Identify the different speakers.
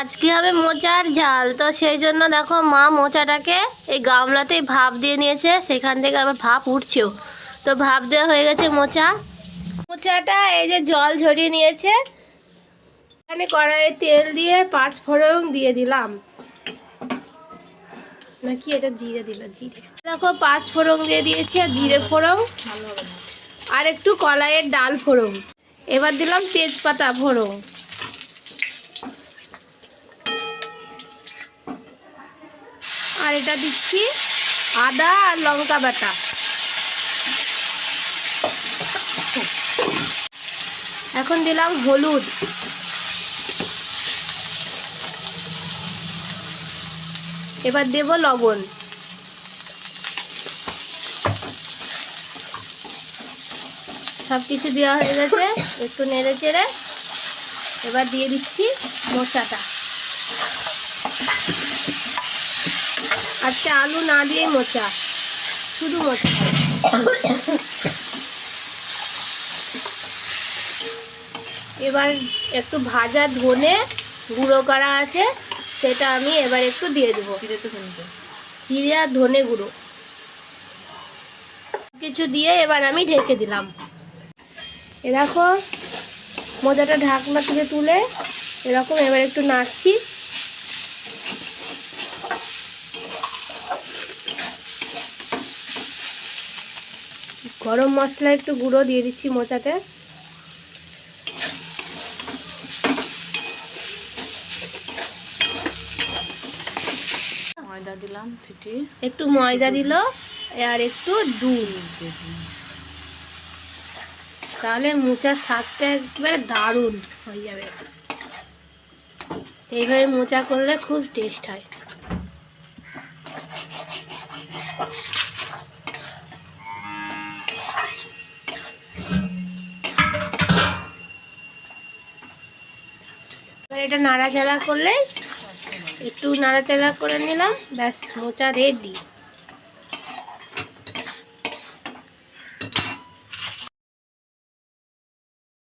Speaker 1: আজকে হবে মোচার ঝাল তো সেই জন্য দেখো মা মোচাটাকে এই গামলাতেই ভাপ দিয়ে নিয়েছে, সেখান থেকে আবার ভাপ উঠছেও। তো ভাপ দেওয়া হয়ে গেছে মোচা। মোচাটা এই যে জল ঝরিয়ে নিয়েছে। এখানে কড়াইয়ে তেল দিয়ে পাঁচ ফোড়ন দিয়ে দিলাম। নাকি এটা জিরে দিলাম জিরে। দেখো পাঁচ ফোড়ন দিয়ে দিয়েছি আর জিরে ফোড়ন। আর একটু কলাইয়ের ডাল ফোড়ন। এবার দিলাম তেজপাতা ফোড়ন। আর এটা দিচ্ছি আদা আর লঙ্কা বাটা। এখন দিলাম হলুদ। এবার দেব লবণ। সব কিছু দেওয়া হয়ে গেছে, একটু নেড়ে চেড়ে। এবার দিয়ে দিচ্ছি মশলাটা। আজকে আলু না দিয়েই মোচা শুধু মোচা। এবার একটু ভাজা ধনে গুঁড়ো করা আছে সেটা আমি এবার একটু দিয়ে দেবো। জিরে আর ধনে গুঁড়ো। কিছু দিয়ে এবার আমি ঢেকে দিলাম। এ দেখো মোজাটা ঢাকনা থেকে তুলে এরকম এবার একটু নাড়ছি। গরম মশলা একটু গুঁড়ো দিয়ে দিচ্ছি মোচাতে।
Speaker 2: ময়দা দিলাম ছিটি
Speaker 1: একটু ময়দা দিল আর একটু দুধ। তাহলে মোচার স্বাদটা একবারে দারুণ হয়ে যাবে। এইভাবে মোচা করলে খুব টেস্ট হয়। এবার এটা নাড়াচাড়া করলে একটু নাড়াচাড়া করে নিলাম ব্যাস মোচা রেডি